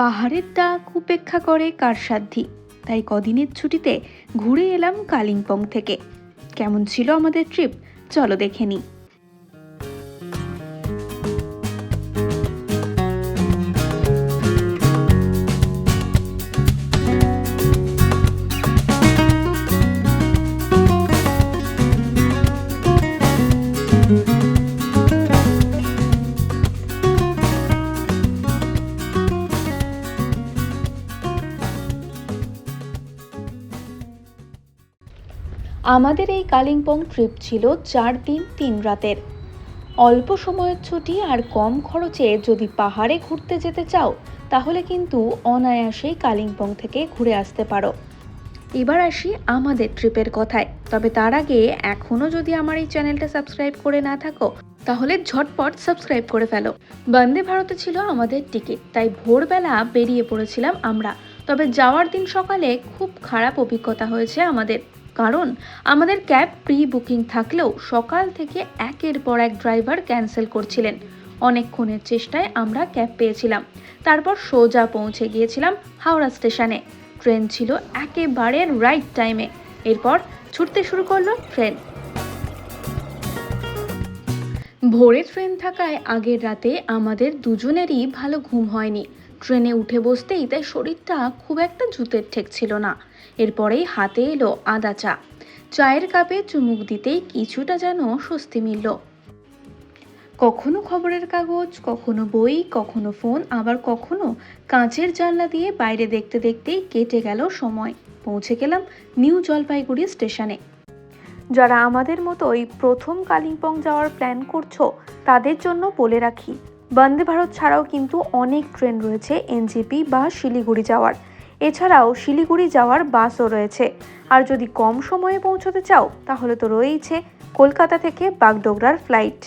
পাহাড়ের ডাক উপেক্ষা করে কার সাধ্যি তাই কদিনের ছুটিতে ঘুরে এলাম কালিম্পং থেকে। কেমন ছিল আমাদের ট্রিপ? চলো দেখে নিই। আমাদের এই কালিম্পং ট্রিপ ছিল চার দিন, তিন রাতের। অল্প সময়ের ছুটি আর কম খরচে যদি পাহাড়ে ঘুরতে যেতে চাও, তাহলে কিন্তু অনায়াসেই কালিম্পং থেকে ঘুরে আসতে পারো। এবার আসি আমাদের ট্রিপের কথায়। তবে তার আগে এখনও যদি আমার এই চ্যানেলটা সাবস্ক্রাইব করে না থাকো, তাহলে ঝটপট সাবস্ক্রাইব করে ফেলো। বন্দে ভারতে ছিল আমাদের টিকিট, তাই ভোরবেলা বেরিয়ে পড়েছিলাম আমরা। তবে যাওয়ার দিন সকালে খুব খারাপ অভিজ্ঞতা হয়েছে আমাদের। কারণ আমাদের ক্যাব প্রি বুকিং থাকলেও সকাল থেকে একের পর এক ড্রাইভার ক্যান্সেল করছিলেন। অনেকক্ষণের চেষ্টায় আমরা ক্যাব পেয়েছিলাম। তারপর সোজা পৌঁছে গিয়েছিলাম হাওড়া স্টেশনে। ট্রেন ছিল একেবারে রাইট টাইমে এরপর ছুটতে শুরু করল ট্রেন। ভোরে ট্রেন থাকায় আগের রাতে আমাদের দুজনেরই ভালো ঘুম হয়নি। ট্রেনে উঠে বসতেই তাই শরীরটা খুব একটা জুতের ঠেক ছিল না। এরপরেই হাতে এলো আদা চা। চায়ের কাপে চুমুক দিতেই কিছুটা যেন স্বস্তি মিলল। কখনো খবরের কাগজ, কখনো বই, কখনো ফোন, আবার কখনো কাঁচের জানলা দিয়ে বাইরে দেখতে দেখতেই কেটে গেল সময়। পৌঁছে গেলাম নিউ জলপাইগুড়ি স্টেশনে। যারা আমাদের মতোই প্রথম কালিম্পং যাওয়ার প্ল্যান করছ, তাদের জন্য বলে রাখি, বন্দে ভারত ছাড়াও কিন্তু অনেক ট্রেন রয়েছে এনজেপি বা শিলিগুড়ি যাওয়ার। এছাড়াও শিলিগুড়ি যাওয়ার বাসও রয়েছে। আর যদি কম সময়ে পৌঁছতে চাও, তাহলে তো রয়েইছে কলকাতা থেকে বাগডোগরার ফ্লাইট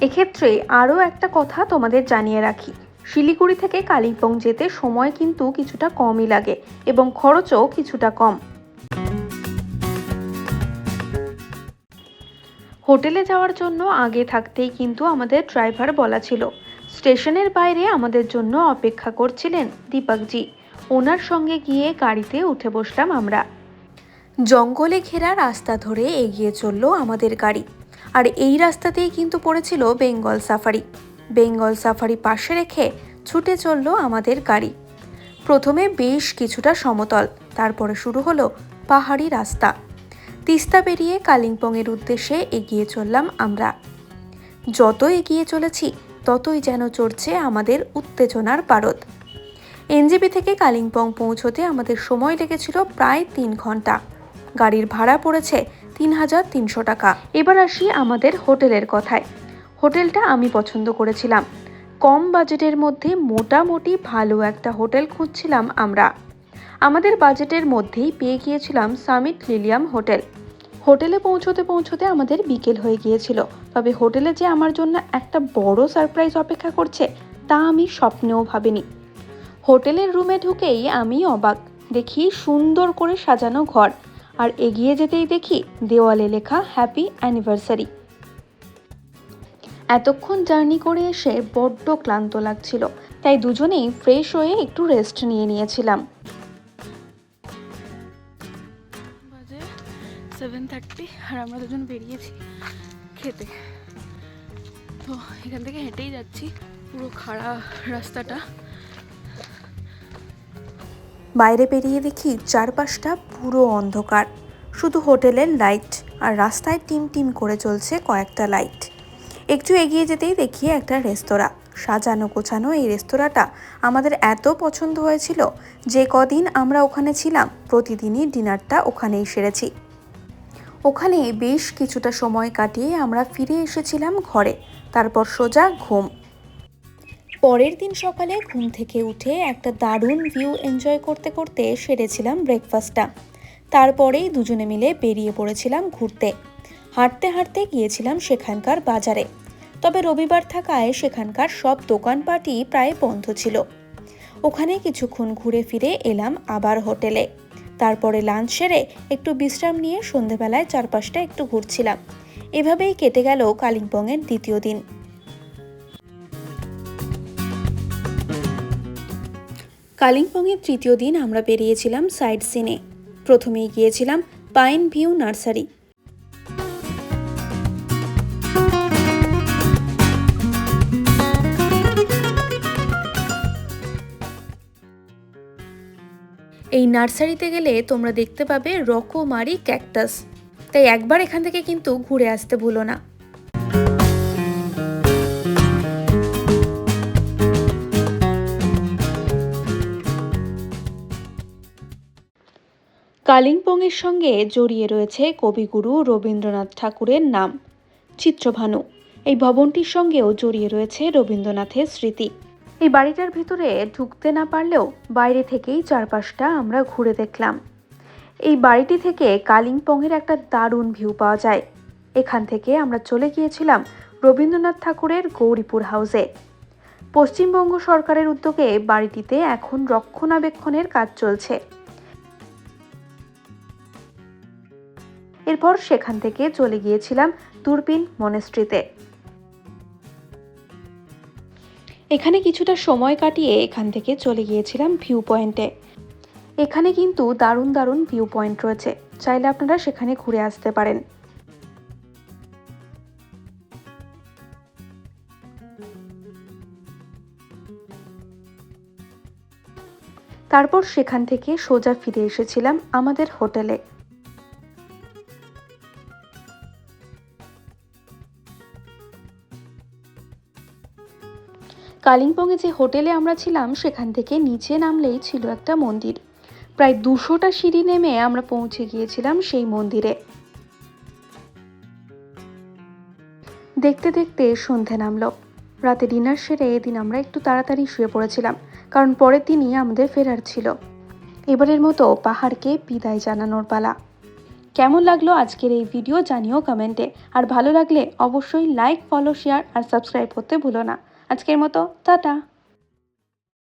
এক্ষেত্রে আরও একটা কথা তোমাদের জানিয়ে রাখি। শিলিগুড়ি থেকে কালিম্পং যেতে সময় কিন্তু কিছুটা কমই লাগে এবং খরচও কিছুটা কম। হোটেলে যাওয়ার জন্য আগে থাকতেই কিন্তু আমাদের ড্রাইভার বলা ছিল স্টেশনের বাইরে আমাদের জন্য অপেক্ষা করছিলেন দীপকজি। ওনার সঙ্গে গিয়ে গাড়িতে উঠে বসলাম আমরা। জঙ্গলে ঘেরা রাস্তা ধরে এগিয়ে চলল আমাদের গাড়ি। আর এই রাস্তাতেই কিন্তু পড়েছিল বেঙ্গল সাফারি। বেঙ্গল সাফারি পাশে রেখে ছুটে চলল আমাদের গাড়ি। প্রথমে বেশ কিছুটা সমতল, তারপরে শুরু হলো পাহাড়ি রাস্তা। তিস্তা পেরিয়ে কালিম্পংয়ের উদ্দেশ্যে এগিয়ে চললাম আমরা। যত এগিয়ে চলেছি ততই যেন চড়ছে আমাদের উত্তেজনার পারদ। এনজেপি থেকে কালিম্পং পৌঁছতে আমাদের সময় লেগেছিল প্রায় তিন ঘণ্টা। গাড়ির ভাড়া পড়েছে তিন হাজার তিনশো টাকা। এবার আসি আমাদের হোটেলের কথায়। হোটেলটা আমি পছন্দ করেছিলাম। কম বাজেটের মধ্যে মোটামুটি ভালো একটা হোটেল খুঁজছিলাম আমরা। আমাদের বাজেটের মধ্যেই পেয়ে গিয়েছিলাম সামিট লিলিয়াম হোটেল। হোটেলে পৌঁছতে পৌঁছতে আমাদের বিকেল হয়ে গিয়েছিল। তবে হোটেলে যে আমার জন্য একটা বড় সারপ্রাইজ অপেক্ষা করছে, তা আমি স্বপ্নেও ভাবিনি। হোটেলের রুমে ঢুকেই আমি অবাক। দেখি সুন্দর করে সাজানো ঘর। আর এগিয়ে যেতেই দেখি দেওয়ালে লেখা হ্যাপি অ্যানিভার্সারি এতক্ষণ জার্নি করে এসে বড্ড ক্লান্ত লাগছিল। তাই দুজনেই ফ্রেশ হয়ে একটু রেস্ট নিয়ে নিয়েছিলাম। সেভেন থার্টি আর আমরা দুজন বেরিয়েছি খেতে। তো এখান থেকে হেঁটেই যাচ্ছি, পুরো খাড়া রাস্তাটা। বাইরে বেরিয়ে দেখি চারপাশটা পুরো অন্ধকার। শুধু হোটেলের লাইট আর রাস্তায় টিম টিম করে চলছে কয়েকটা লাইট। একটু এগিয়ে যেতেই দেখি একটা রেস্তোরাঁ। সাজানো গোছানো এই রেস্তোরাঁটা আমাদের এত পছন্দ হয়েছিল যে কদিন আমরা ওখানে ছিলাম, প্রতিদিনই ডিনারটা ওখানেই সেরেছি। ওখানে বেশ কিছুটা সময় কাটিয়ে আমরা ফিরে এসেছিলাম ঘরে। তারপর সোজা ঘুম। পরের দিন সকালে ঘুম থেকে উঠে একটা দারুণ ভিউ এনজয় করতে করতে সেরেছিলাম ব্রেকফাস্টটা তারপরেই দুজনে মিলে বেরিয়ে পড়েছিলাম ঘুরতে। হাঁটতে হাঁটতে গিয়েছিলাম সেখানকার বাজারে। তবে রবিবার থাকায় সেখানকার সব দোকানপাটই প্রায় বন্ধ ছিল। ওখানে কিছুক্ষণ ঘুরে ফিরে এলাম আবার হোটেলে। তারপরে লাঞ্চ সেরে একটু বিশ্রাম নিয়ে সন্ধেবেলায় চারপাশটা একটু ঘুরছিলাম। এভাবেই কেটে গেল কালিম্পংয়ের দ্বিতীয় দিন। কালিম্পংয়ের তৃতীয় দিন আমরা বেরিয়েছিলাম সাইড সিনে। প্রথমেই গিয়েছিলাম পাইন ভিউ নার্সারি। এই নার্সারিতে গেলে তোমরা দেখতে পাবে রকমারি ক্যাকটাস। তাই একবার এখান থেকে কিন্তু ঘুরে আসতে ভুলো না। কালিম্পংয়ের সঙ্গে জড়িয়ে রয়েছে কবিগুরু রবীন্দ্রনাথ ঠাকুরের নাম, চিত্রভানু। এই ভবনটির সঙ্গেও জড়িয়ে রয়েছে রবীন্দ্রনাথের স্মৃতি। এই বাড়িটার ভিতরে ঢুকতে না পারলেও বাইরে থেকেই চারপাশটা আমরা ঘুরে দেখলাম। এই বাড়িটি থেকে কালিম্পংয়ের একটা দারুণ ভিউ পাওয়া যায়। এখান থেকে আমরা চলে গিয়েছিলাম রবীন্দ্রনাথ ঠাকুরের গৌরীপুর হাউসে। পশ্চিমবঙ্গ সরকারের উদ্যোগে বাড়িটিতে এখন রক্ষণাবেক্ষণের কাজ চলছে। এরপর সেখান থেকে চলে গিয়েছিলাম দূরবীন মনেস্ট্রিতে এখানে কিছুটা সময় কাটিয়ে এখান থেকে চলে গিয়েছিলাম ভিউ পয়েন্টে এখানে কিন্তু দারুণ দারুণ ভিউ পয়েন্ট রয়েছে। চাইলে আপনারা সেখানে ঘুরে আসতে পারেন। তারপর সেখান থেকে সোজা ফিরে এসেছিলাম আমাদের হোটেলে। কালিম্পংয়ে যে হোটেলে আমরা ছিলাম, সেখান থেকে নিচে নামলেই ছিল একটা মন্দির। প্রায় দুশোটা সিঁড়ি নেমে আমরা পৌঁছে গিয়েছিলাম সেই মন্দিরে। দেখতে দেখতে সন্ধে নামলো। রাতে ডিনার সেরে এদিন আমরা একটু তাড়াতাড়ি শুয়ে পড়েছিলাম, কারণ পরের দিনই আমাদের ফেরার ছিল। এবারের মতো পাহাড়কে বিদায় জানানোর পালা। কেমন লাগল আজকের এই ভিডিও জানিও কমেন্টে, আর ভালো লাগলে অবশ্যই লাইক, ফলো, শেয়ার, আর সাবস্ক্রাইব করতে ভুলো না। আজকের মতো টাটা।